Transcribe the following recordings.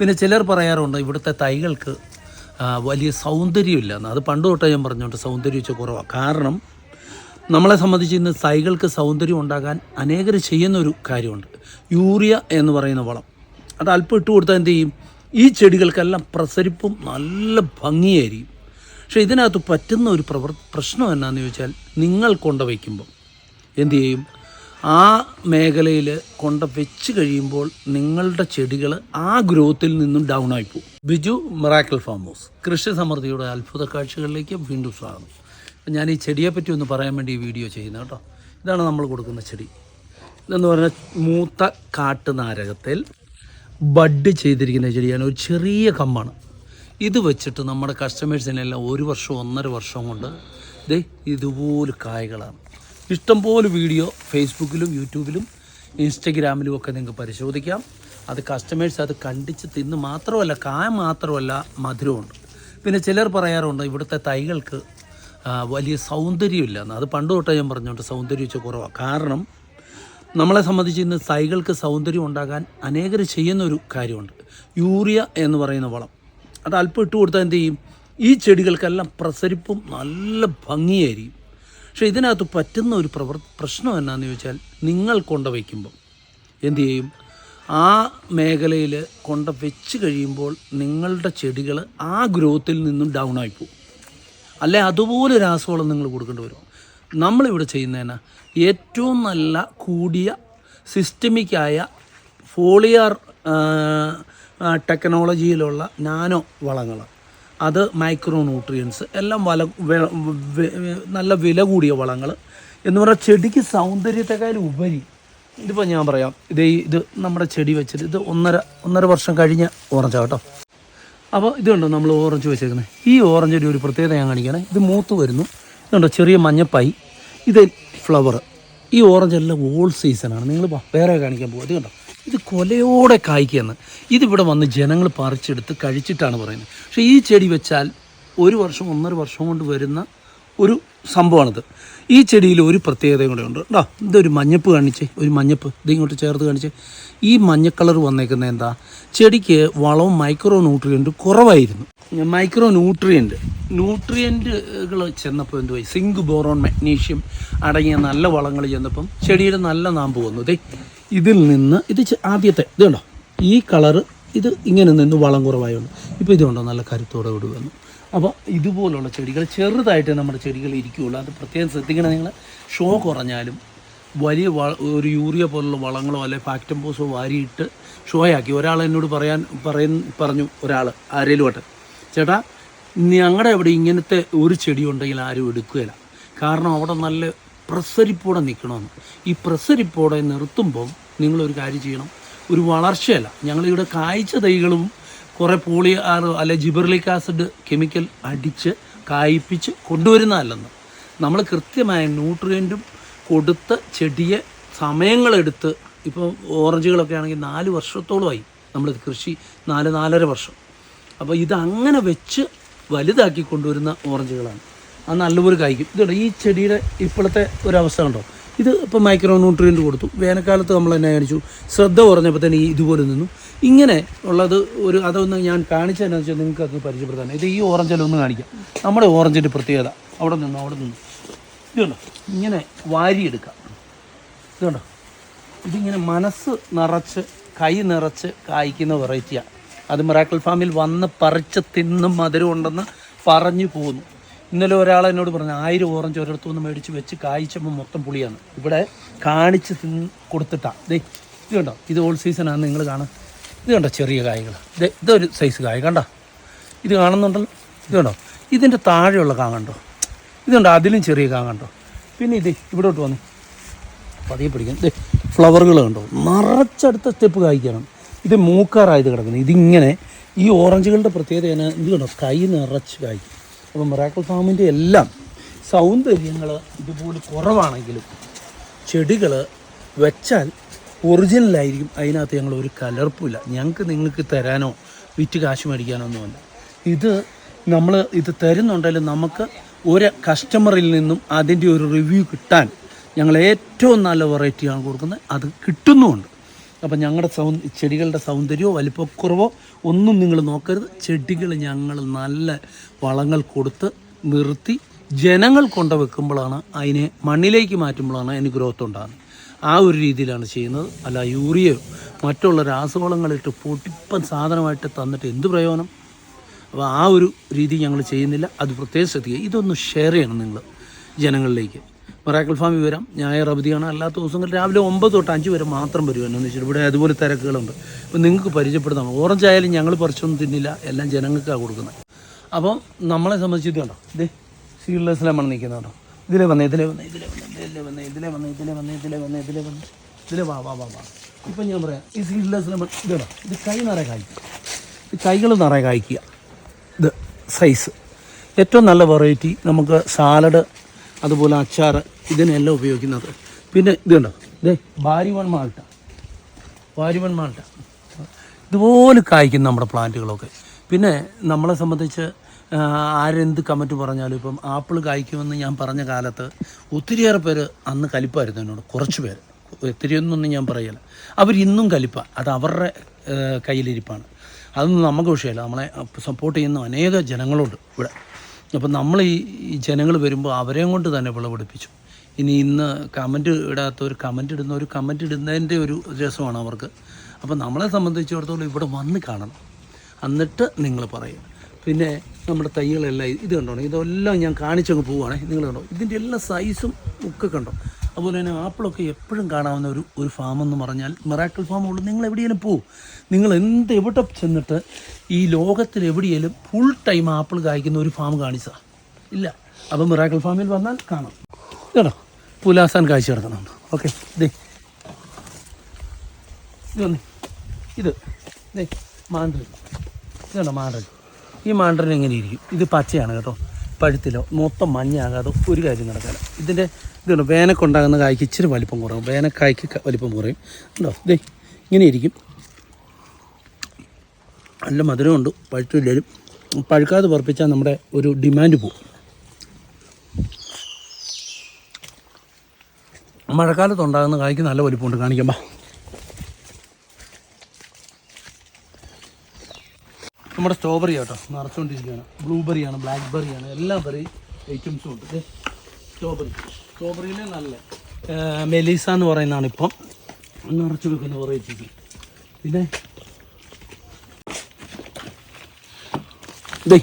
പിന്നെ ചിലർ പറയാറുണ്ട് ഇവിടുത്തെ തൈകൾക്ക് വലിയ സൗന്ദര്യമില്ല എന്ന്. അത് പണ്ട് തൊട്ടേ ഞാൻ പറഞ്ഞുകൊണ്ട് സൗന്ദര്യം വെച്ചാൽ കുറവാണ് കാരണം നമ്മളെ സംബന്ധിച്ച് ഇന്ന് തൈകൾക്ക് സൗന്ദര്യം ഉണ്ടാകാൻ അനേകർ ചെയ്യുന്ന ഒരു കാര്യമുണ്ട്. യൂറിയ എന്ന് പറയുന്ന വളം. അത് അല്പം ഇട്ട് കൊടുത്താൽ എന്ത് ചെയ്യും? ഈ ചെടികൾക്കെല്ലാം പ്രസരിപ്പും നല്ല ഭംഗിയായിരിക്കും. പക്ഷേ ഇതിനകത്ത് പറ്റുന്ന ഒരു പ്രവർ പ്രശ്നം എന്നാന്ന് ചോദിച്ചാൽ നിങ്ങൾ കൊണ്ടുവയ്ക്കുമ്പം എന്തു ചെയ്യും? ആ മേഖലയിൽ കൊണ്ട് വെച്ച് കഴിയുമ്പോൾ നിങ്ങളുടെ ചെടികൾ ആ ഗ്രോത്തിൽ നിന്നും ഡൗൺ ആയി പോകും ബിജു മിറാക്കിൾ ഫാം ഹൗസ് കൃഷി സമൃദ്ധിയുടെ അത്ഭുത കാഴ്ചകളിലേക്ക് വീണ്ടും സ്വാഗതം. ഞാൻ ഈ ചെടിയെപ്പറ്റി ഒന്ന് പറയാൻ വേണ്ടി ഈ വീഡിയോ ചെയ്യുന്നത് കേട്ടോ. ഇതാണ് നമ്മൾ കൊടുക്കുന്ന ചെടി. ഇതെന്ന് പറഞ്ഞാൽ മൂത്ത കാട്ട് നാരകത്തിൽ ബഡ് ചെയ്തിരിക്കുന്ന ചെടിയാണ്. ഒരു ചെറിയ കമ്പാണ്. ഇത് വെച്ചിട്ട് നമ്മുടെ കസ്റ്റമേഴ്സിനെല്ലാം ഒരു വർഷം ഒന്നര വർഷം കൊണ്ട് ദേ ഇതുപോലെ കായകളാണ്. ഇഷ്ടംപോലെ വീഡിയോ ഫേസ്ബുക്കിലും യൂട്യൂബിലും ഇൻസ്റ്റഗ്രാമിലും ഒക്കെ നിങ്ങൾക്ക് പരിശോധിക്കാം. അത് കസ്റ്റമേഴ്സ് അത് കണ്ടിച്ച് തിന്ന് മാത്രമല്ല കായ മാത്രമല്ല മധുരമുണ്ട്. പിന്നെ ചിലർ പറയാറുണ്ട് ഇവിടുത്തെ തൈകൾക്ക് വലിയ സൗന്ദര്യമില്ല എന്ന്. അത് പണ്ട് തൊട്ടേ ഞാൻ പറഞ്ഞുകൊണ്ട് സൗന്ദര്യം വെച്ച് കുറവാണ് കാരണം നമ്മളെ സംബന്ധിച്ച് ഇന്ന് തൈകൾക്ക് സൗന്ദര്യം ഉണ്ടാകാൻ അനേകർ ചെയ്യുന്നൊരു കാര്യമുണ്ട്. യൂറിയ എന്ന് പറയുന്ന വളം. അത് അല്പം ഇട്ട് കൊടുത്താൽ എന്ത് ചെയ്യും? ഈ ചെടികൾക്കെല്ലാം പ്രസരിപ്പും നല്ല ഭംഗിയായിരിക്കും. പക്ഷേ ഇതിനകത്ത് പറ്റുന്ന ഒരു പ്രവർ പ്രശ്നം എന്നാന്ന് ചോദിച്ചാൽ നിങ്ങൾ കൊണ്ട വയ്ക്കുമ്പോൾ എന്തു ചെയ്യും? ആ മേഖലയിൽ കൊണ്ട വെച്ച് കഴിയുമ്പോൾ നിങ്ങളുടെ ചെടികൾ ആ ഗ്രോത്തിൽ നിന്നും ഡൗൺ ആയി പോകും. അല്ലെ അതുപോലെ രാസവളം നിങ്ങൾ കൊടുക്കേണ്ടി വരും. നമ്മളിവിടെ ചെയ്യുന്നതിന് ഏറ്റവും നല്ല കൂടിയ സിസ്റ്റമിക്കായ ഫോളിയാർ ടെക്നോളജിയിലുള്ള നാനോ വളങ്ങൾ. അത് മൈക്രോ ന്യൂട്രിയൻസ് എല്ലാം വല നല്ല വില കൂടിയ വളങ്ങൾ എന്ന് പറഞ്ഞാൽ ചെടിക്ക് സൗന്ദര്യത്തെക്കാളും ഉപരി ഇതിപ്പോൾ ഞാൻ പറയാം ഇത് ഇത് നമ്മുടെ ചെടി വെച്ചിട്ട് ഇത് ഒന്നര ഒന്നര വർഷം കഴിഞ്ഞ ഓറഞ്ചാണ് കേട്ടോ. അപ്പോൾ ഇതുണ്ടോ നമ്മൾ ഓറഞ്ച് വെച്ചേക്കുന്നത് ഈ ഓറഞ്ചിന്റെ ഒരു പ്രത്യേകത ഞാൻ കാണിക്കണേ ഇത് മൂത്ത് വരുന്നു. ഇതുണ്ടോ ചെറിയ മഞ്ഞപ്പായി ഇത് ഫ്ലവർ ഈ ഓറഞ്ച് എല്ലാം ഓൾ സീസണാണ് നിങ്ങൾ വേറെ കാണിക്കാൻ പോകും ഇത് കണ്ടോ? ഇത് കൊലയോടെ കായ്ക്കുകയെന്ന് ഇതിവിടെ വന്ന് ജനങ്ങൾ പറിച്ചെടുത്ത് കഴിച്ചിട്ടാണ് പറയുന്നത്. പക്ഷേ ഈ ചെടി വെച്ചാൽ ഒരു വർഷം ഒന്നര വർഷം കൊണ്ട് വരുന്ന ഒരു സംഭവമാണിത്. ഈ ചെടിയിൽ ഒരു പ്രത്യേകതയും കൂടെ ഉണ്ട്. കേട്ടോ ഇതൊരു മഞ്ഞപ്പ് കാണിച്ചേ. ഒരു മഞ്ഞപ്പ്. ഇതിങ്ങോട്ട് ചേർത്ത് കാണിച്ചേ. ഈ മഞ്ഞക്കളർ കളർ വന്നേക്കുന്നത് എന്താ? ചെടിക്ക് വളവും മൈക്രോ ന്യൂട്രിയന്റും കുറവായിരുന്നു. മൈക്രോ ന്യൂട്രിയന്റ് ന്യൂട്രിയന്റുകൾ ചെന്നപ്പോൾ എന്തുവായി സിങ്ക് ബോറോൺ മഗ്നീഷ്യം അടങ്ങിയ നല്ല വളങ്ങൾ ചെന്നപ്പം ചെടിയുടെ നല്ല നാമ്പ് വന്നു. ദേ ഇതിൽ നിന്ന് ഇത് ആദ്യത്തെ ഇത് കണ്ടോ? ഈ കളറ് ഇത് ഇങ്ങനെ നിന്ന് വളം കുറവായുള്ളൂ ഇപ്പോൾ ഇതുകൊണ്ടോ നല്ല കരുത്തോടെ കൂടി വന്നു. അപ്പോൾ ഇതുപോലുള്ള ചെടികൾ ചെറുതായിട്ട് നമ്മുടെ ചെടികൾ ഇരിക്കുകയുള്ളൂ. അത് പ്രത്യേകം ശ്രദ്ധിക്കണം നിങ്ങൾ ഷോ കുറഞ്ഞാലും വലിയ വ ഒരു യൂറിയ പോലുള്ള വളങ്ങളോ അല്ലെങ്കിൽ ഫാക്ടംപോസോ വാരിയിട്ട് ഷോയാക്കി. ഒരാൾ എന്നോട് പറയാൻ പറയ പറഞ്ഞു. ഒരാൾ ആരേലും വട്ടെ ചേട്ടാ ഞങ്ങളുടെ അവിടെ ഇങ്ങനത്തെ ഒരു ചെടി ഉണ്ടെങ്കിൽ ആരും എടുക്കുകയില്ല. കാരണം അവിടെ നല്ല പ്രസരിപ്പോടെ നിൽക്കണമെന്ന്. ഈ പ്രസരിപ്പോടെ നിർത്തുമ്പോൾ നിങ്ങളൊരു കാര്യം ചെയ്യണം. ഒരു വളർച്ചയല്ല. ഞങ്ങളിവിടെ കായ്ച്ച തൈകളും കുറേ പോളി ആർ അല്ലെ ജിബർലിക് ആസിഡ് കെമിക്കൽ അടിച്ച് കായ്പ്പിച്ച് കൊണ്ടുവരുന്നതല്ലെന്ന്. നമ്മൾ കൃത്യമായ ന്യൂട്രിയന്റും കൊടുത്ത് ചെടിയെ സമയങ്ങളെടുത്ത് ഇപ്പോൾ ഓറഞ്ചുകളൊക്കെ ആണെങ്കിൽ നാല് വർഷത്തോളമായി നമ്മൾ കൃഷി നാല് നാലര വർഷം. അപ്പോൾ ഇത് അങ്ങനെ വെച്ച് വലുതാക്കി കൊണ്ടുവരുന്ന ഓറഞ്ചുകളാണ്. അത് നല്ലപോലെ കായ്ക്കും. ഇതുണ്ട് ഈ ചെടിയുടെ ഇപ്പോഴത്തെ ഒരവസ്ഥ ഉണ്ടോ ഇത് ഇപ്പോൾ മൈക്രോ ന്യൂട്രിയന്റ് കൊടുത്തു. വേനൽക്കാലത്ത് നമ്മൾ എന്നെ കാണിച്ചു. ശ്രദ്ധ കുറഞ്ഞപ്പോൾ തന്നെ ഇതുപോലെ നിന്നു. ഇങ്ങനെ ഉള്ളത് ഒരു അതൊന്ന് ഞാൻ കാണിച്ചതെന്നു വെച്ചാൽ നിങ്ങൾക്ക് അത് പരിചയപ്പെടുത്താൻ ഇത് ഈ ഓറഞ്ചിലൊന്ന് കാണിക്കാം. നമ്മുടെ ഓറഞ്ചിന്റെ പ്രത്യേകത. അവിടെ നിന്നു അവിടെ നിന്നു. ഇതുണ്ടോ ഇങ്ങനെ വാരിയെടുക്കാം. ഇതുണ്ടോ. ഇതിങ്ങനെ മനസ്സ് നിറച്ച് കൈ നിറച്ച് കായ്ക്കുന്ന വെറൈറ്റിയാണ് അത് മിറാക്കിൾ ഫാമിൽ വന്ന് പറിച്ച് തിന്നും മധുരം ഉണ്ടെന്ന് പറഞ്ഞു പോന്നു. ഇന്നലെ ഒരാൾ എന്നോട് പറഞ്ഞു ആയിരം ഓറഞ്ച് ഒരിടത്തു നിന്ന് മേടിച്ച് വെച്ച് കായ്ച്ചപ്പോൾ മൊത്തം പുളിയാണ്. ഇവിടെ കാണിച്ച് തിന്ന് കൊടുത്തിട്ടാ. ദേ ഇത് കണ്ടോ? ഇത് ഓൾ സീസണാണ് നിങ്ങൾ കാണാൻ ഇത് കണ്ടോ ചെറിയ കായ്കൾ? ദേ ഇതൊരു സൈസ് കായ കണ്ടോ? ഇത് കാണുന്നുണ്ടല്ലോ. ഇത് കണ്ടോ? ഇതിന്റെ താഴെയുള്ള കാ കണ്ടോ? ഇതുണ്ടോ അതിലും ചെറിയ കാ കണ്ടോ? പിന്നെ ഇത് ഇവിടോട്ട് വന്നു. പതിയെ പിടിക്കണം ദേ ഫ്ലവറുകൾ കണ്ടോ? നിറച്ചടുത്ത സ്റ്റെപ്പ് കായ്ക്കണം. ഇത് മൂക്കാറായത് കിടക്കുന്നത് ഇതിങ്ങനെ ഈ ഓറഞ്ചുകളുടെ പ്രത്യേകത ഇത് കണ്ടോ? കൈ നിറച്ച് കായ്ക്കും. അപ്പോൾ മിറാക്കിൾ ഫാമിന്റെ എല്ലാം സൗന്ദര്യങ്ങൾ ഇതുപോലെ കുറവാണെങ്കിലും ചെടികൾ വെച്ചാൽ ഒറിജിനലായിരിക്കും അതിനകത്ത് ഞങ്ങൾ ഒരു കലർപ്പില്ല ഞങ്ങൾക്ക് നിങ്ങൾക്ക് തരാനോ വിറ്റ് കാശ് മേടിക്കാനോ ഒന്നുമല്ല. ഇത് നമ്മൾ ഇത് തരുന്നുണ്ടെങ്കിലും നമുക്ക് ഒരു കസ്റ്റമറിൽ നിന്നും അതിന്റെ ഒരു റിവ്യൂ കിട്ടാൻ ഞങ്ങൾ ഏറ്റവും നല്ല വെറൈറ്റിയാണ് കൊടുക്കുന്നത്. അത് കിട്ടുന്നുമുണ്ട്. അപ്പം ഞങ്ങളുടെ സൗ ചെടികളുടെ സൗന്ദര്യമോ വലിപ്പക്കുറവോ ഒന്നും നിങ്ങൾ നോക്കരുത്. ചെടികൾ ഞങ്ങൾ നല്ല വളങ്ങൾ കൊടുത്ത് നിർത്തി ജനങ്ങൾ കൊണ്ട് വെക്കുമ്പോഴാണ് അതിനെ മണ്ണിലേക്ക് മാറ്റുമ്പോഴാണ് അതിന് ഗ്രോത്ത് ഉണ്ടാകുന്നത്. ആ ഒരു രീതിയിലാണ് ചെയ്യുന്നത്. അല്ല യൂറിയയോ മറ്റുള്ള രാസവളങ്ങളിട്ട് പൊട്ടിപ്പൻ സാധനമായിട്ട് തന്നിട്ട് എന്ത് പ്രയോജനം? അപ്പോൾ ആ ഒരു രീതി ഞങ്ങൾ ചെയ്യുന്നില്ല. അത് പ്രത്യേകം ശ്രദ്ധിക്കുക. ഇതൊന്ന് ഷെയർ ചെയ്യണം നിങ്ങൾ ജനങ്ങളിലേക്ക്. മറാക്കിൾ ഫാം വരാം ഞായർ അവധിയാണ് അല്ലാത്ത ദിവസങ്ങളിൽ രാവിലെ ഒമ്പത് തൊട്ട് അഞ്ച് വരെ മാത്രം വരും എന്നു വെച്ചാൽ ഇവിടെ അതുപോലെ തിരക്കുകളുണ്ട് അപ്പോൾ നിങ്ങൾക്ക് പരിചയപ്പെടുത്താം ഓറഞ്ച് ആയാലും ഞങ്ങൾ പറിച്ചൊന്നും തിന്നില്ല എല്ലാം ജനങ്ങൾക്കാണ് കൊടുക്കുന്നത് അപ്പോൾ നമ്മളെ സംബന്ധിച്ച് ഇത് കണ്ടോ ഇത് സീഡ്ലെസ് ലെമൺ നിൽക്കുന്നുണ്ടോ ഇതിലെ വന്നേ ഇതിലെ വന്നേ ഇതിലെ വന്നേ ഇതിലെ വന്നേ ഇതിലെ വന്നേ ഇതിലെ വന്നേ ഇതിലെ വന്നേ ഇതിലെ വാ വാ വാ വാ ഇപ്പം ഞാൻ പറയാം ഈ സീഡ്ലെസ് ലെമൺ ഇതാണോ ഇത് കൈ നിറയെ കായ്ക്കുക ഇത് കൈകൾ നിറയെ കായ്ക്കുക ഇത് സൈസ് ഏറ്റവും നല്ല വെറൈറ്റി നമുക്ക് സാലഡ് അതുപോലെ അച്ചാർ ഇതിനെല്ലാം ഉപയോഗിക്കുന്നത്. പിന്നെ ഇത് കണ്ടോ? ഇതേ ബാരിവൺ മാൾട്ട. വാരിവൺ മാൾട്ട. ഇതുപോലെ കായ്ക്കും നമ്മുടെ പ്ലാന്റുകളൊക്കെ. പിന്നെ നമ്മളെ സംബന്ധിച്ച് ആരെന്ത് കമന്റ് പറഞ്ഞാലും ഇപ്പം ആപ്പിൾ കായ്ക്കുമെന്ന് ഞാൻ പറഞ്ഞ കാലത്ത് ഒത്തിരിയേറെ പേര് അന്ന് കലിപ്പായിരുന്നു എന്നോട്. കുറച്ച് പേര്. ഒത്തിരിയൊന്നും ഞാൻ പറയില്ല. അവരിന്നും കലിപ്പ. അത് അവരുടെ കയ്യിലിരിപ്പാണ്. അതൊന്നും നമുക്ക് വിഷയമല്ല. നമ്മളെ സപ്പോർട്ട് ചെയ്യുന്ന അനേക ജനങ്ങളുണ്ട് ഇവിടെ. അപ്പം നമ്മൾ ഈ ജനങ്ങൾ വരുമ്പോൾ അവരെയും കൊണ്ട് തന്നെ വിളവെടുപ്പിച്ചു. ഇനി ഇന്ന് കമന്റ് ഇടാത്ത ഒരു കമന്റ് ഇടുന്ന ഒരു കമന്റ് ഇടുന്നതിന്റെ ഒരു രസമാണ് അവർക്ക്. അപ്പം നമ്മളെ സംബന്ധിച്ചിടത്തോളം ഇവിടെ വന്ന് കാണണം. എന്നിട്ട് നിങ്ങൾ പറയുക പിന്നെ നമ്മുടെ തൈകളെല്ലാം ഇത് കണ്ടോ? ഇതെല്ലാം ഞാൻ കാണിച്ചങ്ങ് പോവുകയാണെ നിങ്ങൾ കണ്ടോ? ഇതിന്റെ എല്ലാ സൈസും ഒക്കെ കണ്ടോ? അതുപോലെ തന്നെ ആപ്പിളൊക്കെ എപ്പോഴും കാണാവുന്ന ഒരു ഒരു ഫാം എന്ന് പറഞ്ഞാൽ മെറാക്കിൾ ഫാം ഉള്ളൂ. നിങ്ങൾ എവിടെയെങ്കിലും പോകും നിങ്ങൾ എന്ത് എവിടെ ചെന്നിട്ട് ഈ ലോകത്തിൽ എവിടെയെങ്കിലും ഫുൾ ടൈം ആപ്പിൾ കായ്ക്കുന്ന ഒരു ഫാം കാണിച്ച. ഇല്ല. അപ്പോൾ മിറാക്കിൾ ഫാമിൽ വന്നാൽ കാണാം. കേട്ടോ പുലാസാൻ കാഴ്ച കിടക്കുന്നുണ്ട് ഓക്കെ. ദേ. ഇത് ഇത്. ദേ. മാണ്ടൻ ഇതാണ് മാണ്ടൻ ഈ മാണ്ടൻ എങ്ങനെ ഇരിക്കും ഇത് പച്ചയാണ് കേട്ടോ. പഴുത്തിലോ മൊത്തം മഞ്ഞാകാതെ ഒരു കാര്യം നടക്കാല ഇതിന്റെ ഇതുണ്ട് വേനക്കുണ്ടാകുന്ന കായ്ക്ക് ഇച്ചിരി വലിപ്പം കുറയും. വേനക്കായ്ക്ക് വലിപ്പം കുറയും. ഉണ്ടോ ദേ ഇങ്ങനെ ഇരിക്കും. നല്ല മധുരമുണ്ട്. പഴുത്തില്ലേലും പഴുക്കാതെ പറപ്പിച്ചാൽ നമ്മുടെ ഒരു ഡിമാൻഡ് പോകും മഴക്കാലത്ത് ഉണ്ടാകുന്ന കായ്ക്ക് നല്ല വലിപ്പമുണ്ട്. കാണിക്കുമ്പോൾ നമ്മുടെ സ്ട്രോബെറി കേട്ടോ നിറച്ചുകൊണ്ടിരിക്കുകയാണ്. ബ്ലൂബെറിയാണ് ബെറിയാണ് എല്ലാ ബെറി ഐറ്റംസും ഉണ്ട്. സ്ട്രോബെറി സ്ട്രോബെറിയിലെ നല്ല മെലീസ എന്ന് പറയുന്നതാണ് ഇപ്പം. നിറച്ച് വെക്കുന്ന വെറൈറ്റീസ് പിന്നെ? ദേ.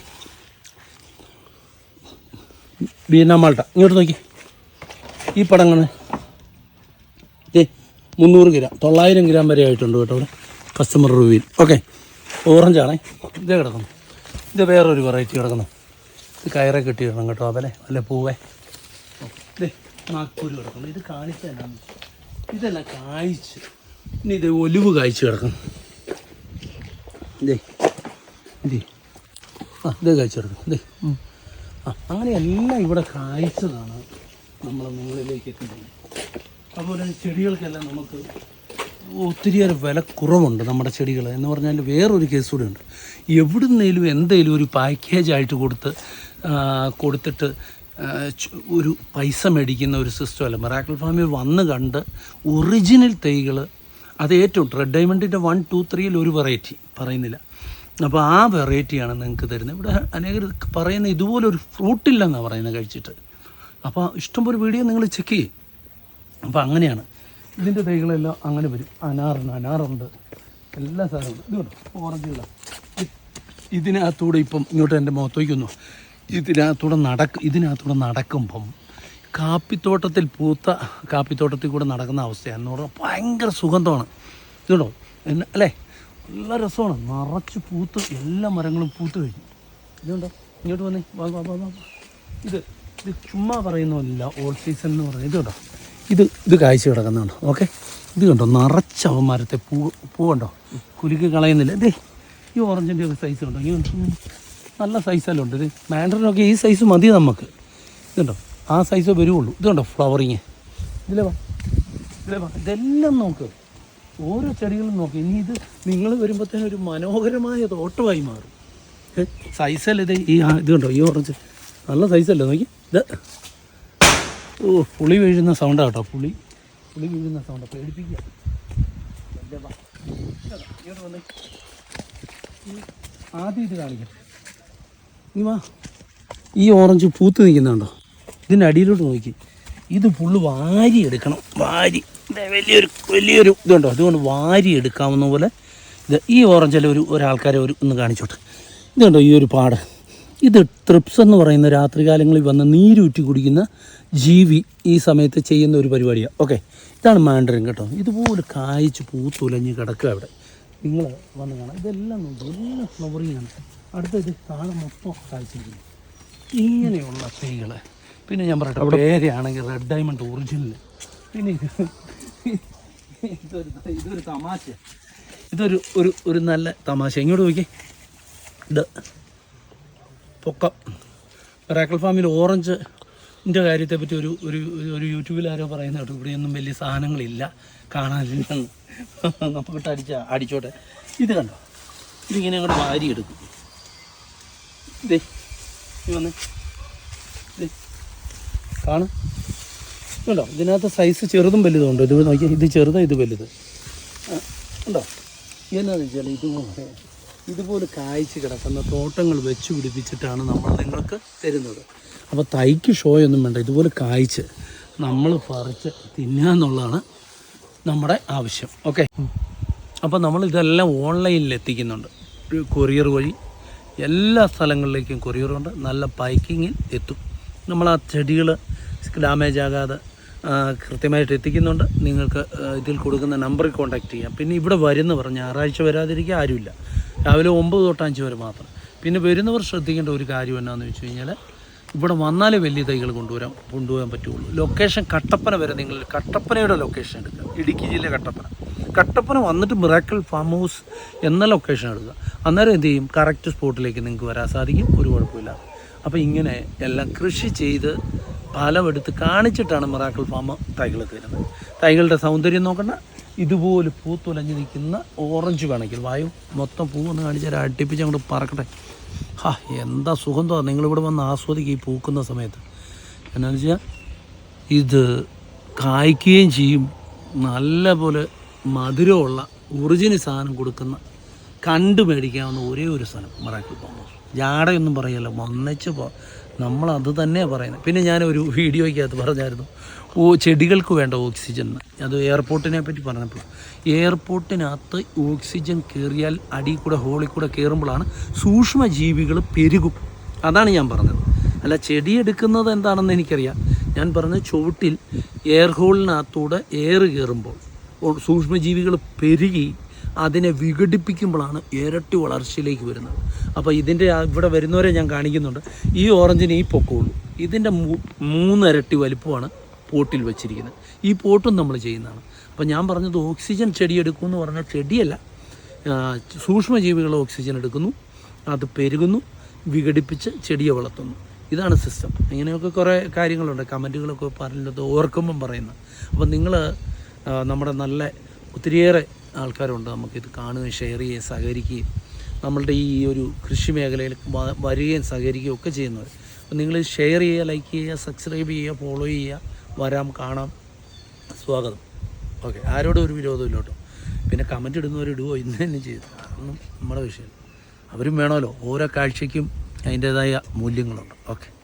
Vietnam Malta. ഇങ്ങോട്ട് നോക്കി. ഈ പടങ്ങൾ മുന്നൂറ് ഗ്രാം തൊള്ളായിരം ഗ്രാം വരെ ആയിട്ടുണ്ട് കേട്ടോ അവിടെ. കസ്റ്റമർ റിവ്യൂവിൽ ഓക്കെ ഓറഞ്ചാണേ. ഇത് കിടക്കുന്നു. ഇത് വേറൊരു വെറൈറ്റി കിടക്കുന്നു. ഇത് കയറെ കെട്ടി കിടക്കണം കേട്ടോ അവനെ. നല്ല പൂവേ. ഇതേ നാഗ്പൂര് കിടക്കുന്നു. ഇത് കാണിച്ച ഇതല്ല കായ്ച്ച്. ഇനി ഇത് ഒലിവ് കായ്ച്ച് കിടക്കുന്നു. ഇതേ ഇതേ ആ ഇതേ കായ്ച്ച് കിടക്കുന്നു. ഇതേ. ആ അങ്ങനെ എല്ലാം ഇവിടെ കായ്ച്ചതാണ് നമ്മൾ മുകളിലേക്ക് എത്തുന്നത് അതുപോലെ ചെടികൾക്കെല്ലാം നമുക്ക് ഒത്തിരിയേറെ വില കുറവുണ്ട് നമ്മുടെ ചെടികൾ എന്ന് പറഞ്ഞാൽ വേറൊരു കേസ് കൂടെ ഉണ്ട് എവിടുന്നേലും എന്തെങ്കിലും ഒരു പാക്കേജ് ആയിട്ട് കൊടുത്ത് കൊടുത്തിട്ട് ഒരു പൈസ മേടിക്കുന്ന ഒരു സിസ്റ്റമല്ല മെറാക്കിൾ ഫാമിൽ വന്ന് കണ്ട് ഒറിജിനൽ തൈകൾ അത് ഏറ്റവും റെഡ് ഡയമണ്ടിന്റെ വൺ ടു ത്രീയിൽ ഒരു വെറൈറ്റി പറയുന്നില്ല. അപ്പോൾ ആ വെറൈറ്റിയാണ് നിങ്ങൾക്ക് തരുന്നത്. ഇവിടെ അനേകർ പറയുന്ന ഇതുപോലെ ഒരു ഫ്രൂട്ടില്ലെന്നാണ് പറയുന്നത് കഴിച്ചിട്ട്. അപ്പോൾ ഇഷ്ടംപോലെ വീഡിയോ നിങ്ങൾ ചെക്ക് ചെയ്യും. അപ്പോൾ അങ്ങനെയാണ്. ഇതിന്റെ തൈകളെല്ലാം അങ്ങനെ വരും. അനാറുണ്ട് അനാറുണ്ട്. എല്ലാ സാധനവും ഇതുണ്ട്. ഓറഞ്ചുള്ള ഇതിനകത്തൂടെ ഇപ്പം ഇങ്ങോട്ട് എന്റെ മുഖത്തേക്ക് വന്നു ഇതിനകത്തൂടെ നടക്ക് ഇതിനകത്തൂടെ നടക്കുമ്പം കാപ്പിത്തോട്ടത്തിൽ പൂത്ത കാപ്പിത്തോട്ടത്തിൽ കൂടെ നടക്കുന്ന അവസ്ഥയാണ്. എന്ന് പറഞ്ഞാൽ ഭയങ്കര സുഗന്ധമാണ്. ഇതുണ്ടോ? അല്ലേ? നല്ല രസമാണ്. നിറച്ച് പൂത്ത് എല്ലാ മരങ്ങളും പൂത്ത് കഴിഞ്ഞു. ഇതുണ്ടോ? ഇങ്ങോട്ട് വന്നേ. വാ വാ വാ വാ. ഇത് ഇത് ചുമ്മാ പറയുന്നതല്ല ഓൾ സീസൺ എന്ന് പറയുന്നത്. ഇത് കണ്ടോ ഇത് ഇത് കാഴ്ച കിടക്കുന്നതാണ് ഓക്കെ. ഇത് കണ്ടോ? നിറച്ച അവന്മാരത്തെ പൂ പൂ കണ്ടോ? കുലുക്കി കളയുന്നില്ല. ഇതേ ഈ ഓറഞ്ചിന്റെ ഒക്കെ സൈസ് കണ്ടോ? ഇങ്ങനെ നല്ല സൈസെല്ലാം ഉണ്ട് ഇത്? മാൻഡറിനൊക്കെ ഈ സൈസ് മതി നമുക്ക്. ഇതുണ്ടോ ആ സൈസേ വരുവുള്ളൂ. ഇതുണ്ടോ ഫ്ലവറിങ് ഇതിലേ വാ. ഇതിലേ വാ. ഇതെല്ലാം നോക്ക്. ഓരോ ചെടികളും നോക്കി. ഇനി ഇത് നിങ്ങൾ വരുമ്പോഴത്തേനും ഒരു മനോഹരമായ തോട്ടമായി മാറും. സൈസല്ല ഇത്? ഈ ഇത് കണ്ടോ? ഈ ഓറഞ്ച് നല്ല സൈസല്ലേ നോക്കി. ഇത് ഓ പുളി വീഴുന്ന സൗണ്ടാണ് കേട്ടോ പുളി. പുളി വീഴുന്ന സൗണ്ട് പേടിപ്പിക്കുക. ആദ്യം ഇത് കാണിക്കാം. നീ വാ. ഈ ഓറഞ്ച് പൂത്ത് നിൽക്കുന്നുണ്ടോ ഇതിന്റെ അടിയിലോട്ട് നോക്കി. ഇത് ഫുള്ള് വാരി എടുക്കണം. വാരി. വലിയൊരു വലിയൊരു ഇതുണ്ടോ? അതുകൊണ്ട് വാരി എടുക്കാവുന്ന പോലെ ഇത് ഈ ഓറഞ്ചെല്ലാം ഒരു ഒരാൾക്കാരെ ഒരു ഒന്ന് കാണിച്ചോട്ടെ. ഇതുണ്ടോ ഈ ഒരു പാട്? ഇത് ട്രിപ്സ് എന്ന് പറയുന്ന രാത്രികാലങ്ങളിൽ വന്ന് നീരൂറ്റി കുടിക്കുന്ന ജീവി ഈ സമയത്ത് ചെയ്യുന്ന ഒരു പരിപാടിയാണ് ഓക്കെ ഇതാണ് മാൻഡറിൻ കേട്ടോ. ഇതുപോലെ കായ്ച്ച് പൂത്തുലഞ്ഞ് കിടക്കുക അവിടെ. നിങ്ങൾ വന്ന് കാണാം. ഇതെല്ലാം നോക്കി. എല്ലാം ഫ്ലവറിങ് ആണ്. അടുത്ത ഇത് താഴെ മൊത്തം കായ്ച്ചിരിക്കുന്നു. ഇങ്ങനെയുള്ള തൈകൾ പിന്നെ ഞാൻ പറയട്ടെ പേരയാണെങ്കിൽ റെഡ് ഡയമണ്ട് ഒറിജിനൽ പിന്നെ ഇത് ഇതൊരു ഇതൊരു തമാശ ഇതൊരു ഒരു ഒരു നല്ല തമാശ ഇങ്ങോട്ട് നോക്കി ഇത് പൊക്കം. റാക്കൽ ഫാമിൽ ഓറഞ്ച് ഇതിന്റെ കാര്യത്തെപ്പറ്റി ഒരു ഒരു ഒരു യൂട്യൂബിൽ ആരോ പറയുന്ന കേട്ടോ. ഇവിടെയൊന്നും വലിയ സാധനങ്ങളില്ല. കാണാനില്ലെന്ന് നമുക്കിട്ട് അടിച്ച അടിച്ചോട്ടെ. ഇത് കണ്ടോ? ഇതിങ്ങനെ അങ്ങോട്ട് വാരിയെടുക്കും. ഇതേ ഈ വന്ന്. ദേ. കാണും. ഇതിനകത്ത് സൈസ് ചെറുതും വലുതും ഉണ്ട് ഇത് നോക്കിയാൽ ഇത് ചെറുതാണ് ഇത് വലുത്. ഉണ്ടോ എന്നാന്ന് വെച്ചാൽ ഇതുപോലെ ഇതുപോലെ കായ്ച്ച് കിടക്കുന്ന തോട്ടങ്ങൾ വെച്ച് പിടിപ്പിച്ചിട്ടാണ് നമ്മൾ നിങ്ങൾക്ക് തരുന്നത്. അപ്പോൾ തൈക്ക് ഷോയൊന്നും വേണ്ട ഇതുപോലെ കായ്ച്ച് നമ്മൾ പറിച്ച് തിന്നുക എന്നുള്ളതാണ് നമ്മുടെ ആവശ്യം. ഓക്കെ അപ്പോൾ നമ്മൾ ഇതെല്ലാം ഓൺലൈനിൽ എത്തിക്കുന്നുണ്ട്. കൊറിയർ വഴി എല്ലാ സ്ഥലങ്ങളിലേക്കും കൊറിയറുണ്ട് നല്ല പൈക്കിങ്ങിൽ എത്തും. നമ്മൾ ആ ചെടികൾ ഡാമേജ് ആകാതെ കൃത്യമായിട്ട് എത്തിക്കുന്നുണ്ട്. നിങ്ങൾക്ക് ഇതിൽ കൊടുക്കുന്ന നമ്പറിൽ കോൺടാക്റ്റ് ചെയ്യാം. പിന്നെ ഇവിടെ വരുന്നവർ ഞായറാഴ്ച വരാതിരിക്കുക ആരുമില്ല. രാവിലെ ഒമ്പത് തൊട്ട് അഞ്ച് വരെ മാത്രം. പിന്നെ വരുന്നവർ ശ്രദ്ധിക്കേണ്ട ഒരു കാര്യം എന്നാന്ന് വെച്ച് കഴിഞ്ഞാൽ ഇവിടെ വന്നാലേ വലിയ തൈകൾ കൊണ്ടുവരാൻ കൊണ്ടുപോകാൻ പറ്റുള്ളൂ ലൊക്കേഷൻ കട്ടപ്പന വരെ നിങ്ങൾ കട്ടപ്പനയുടെ ലൊക്കേഷൻ എടുക്കുക. ഇടുക്കി ജില്ല കട്ടപ്പന. കട്ടപ്പന വന്നിട്ട് മിറാക്കിൾ ഫാം ഹൗസ് എന്ന ലൊക്കേഷൻ എടുക്കുക. അന്നേരം എന്ത് ചെയ്യും? കറക്റ്റ് സ്പോട്ടിലേക്ക് നിങ്ങൾക്ക് വരാൻ സാധിക്കും. ഒരു കുഴപ്പമില്ല. അപ്പോൾ ഇങ്ങനെ എല്ലാം കൃഷി ചെയ്ത് ഫലമെടുത്ത് കാണിച്ചിട്ടാണ് മിറാക്കിൾ ഫാം തൈകൾ തരുന്നത് തൈകളുടെ സൗന്ദര്യം നോക്കണ്ട. ഇതുപോലെ പൂത്തുലഞ്ഞ് നിൽക്കുന്ന ഓറഞ്ച് വേണമെങ്കിൽ വായു. മൊത്തം പൂവൊന്ന് കാണിച്ചാൽ അടുപ്പിച്ച് അങ്ങോട്ട് പറക്കട്ടെ. ഹാ എന്താ സുഖം സുഗന്ധമാണ് നിങ്ങളിവിടെ വന്ന് ആസ്വദിക്കുക ഈ പൂക്കുന്ന സമയത്ത്. എന്നാന്ന് വെച്ചാൽ ഇത് കായ്ക്കുകയും ചെയ്യും. നല്ല പോലെ മധുരമുള്ള ഒറിജിനൽ സാധനം കൊടുക്കുന്ന കണ്ടു മേടിക്കാവുന്ന ഒരേ ഒരു സ്ഥലം മറാക്കി പോകുന്നു ജാടയൊന്നും പറയല്ല. വന്നച്ച് അത് തന്നെയാണ് പറയുന്നത്. പിന്നെ ഞാൻ ഒരു വീഡിയോയ്ക്കകത്ത് പറഞ്ഞായിരുന്നു ഓ ചെടികൾക്ക് വേണ്ട ഓക്സിജൻ. അത് എയർപോർട്ടിനെ പറ്റി പറഞ്ഞപ്പോൾ എയർപോർട്ടിനകത്ത് ഓക്സിജൻ കയറിയാൽ അടി കൂടെ ഹോളിൽ കൂടെ കയറുമ്പോഴാണ് സൂക്ഷ്മജീവികൾ പെരുകും. അതാണ് ഞാൻ പറഞ്ഞത്. അല്ല ചെടി എടുക്കുന്നത് എന്താണെന്ന് എനിക്കറിയാം. ഞാൻ പറഞ്ഞ ചുവട്ടിൽ എയർ ഹോളിനകത്തൂടെ എയർ കയറുമ്പോൾ സൂക്ഷ്മജീവികൾ പെരുകി അതിനെ വിഘടിപ്പിക്കുമ്പോഴാണ് ഇരട്ടി വളർച്ചയിലേക്ക് വരുന്നത്. അപ്പോൾ ഇതിന്റെ ഇവിടെ വരുന്നവരെ ഞാൻ കാണിക്കുന്നുണ്ട്. ഈ ഓറഞ്ചിന് ഈ പൊക്കമുള്ളൂ. ഇതിന്റെ മൂന്നിരട്ടി വലിപ്പമാണ് പോട്ടിൽ വെച്ചിരിക്കുന്നത്. ഈ പോട്ടും നമ്മൾ ചെയ്യുന്നതാണ്. അപ്പോൾ ഞാൻ പറഞ്ഞത് ഓക്സിജൻ ചെടി എടുക്കുമെന്ന് പറഞ്ഞാൽ ചെടിയല്ല സൂക്ഷ്മജീവികൾ ഓക്സിജൻ എടുക്കുന്നു. അത് പെരുകുന്നു വിഘടിപ്പിച്ച് ചെടിയെ വളർത്തുന്നു. ഇതാണ് സിസ്റ്റം. ഇങ്ങനെയൊക്കെ കുറേ കാര്യങ്ങളുണ്ട്. കമന്റുകളൊക്കെ പറഞ്ഞത് ഓർക്കുമ്പം പറയുന്നത്. അപ്പം നിങ്ങൾ നമ്മുടെ നല്ല ഒത്തിരിയേറെ ആൾക്കാരുണ്ട്. നമുക്കിത് കാണുകയും ഷെയർ ചെയ്യുകയും സഹകരിക്കുകയും നമ്മളുടെ ഈ ഒരു കൃഷി മേഖലയിൽ വരികയും സഹകരിക്കുകയും ഒക്കെ ചെയ്യുന്നവർ. അപ്പം നിങ്ങൾ ഷെയർ ചെയ്യുക ലൈക്ക് ചെയ്യുക സബ്സ്ക്രൈബ് ചെയ്യുക ഫോളോ ചെയ്യുക. വരാം കാണാം. സ്വാഗതം. ഓക്കെ ആരോടും ഒരു വിരോധമില്ല കേട്ടോ. പിന്നെ കമന്റ് ഇടുന്നവർ ഇടുവോ? ഇന്ന് തന്നെ ചെയ്തു അതൊന്നും നമ്മുടെ വിഷയം. അവരും വേണമല്ലോ. ഓരോ കാഴ്ചയ്ക്കും അതിന്റേതായ മൂല്യങ്ങളുണ്ട്. ഓക്കെ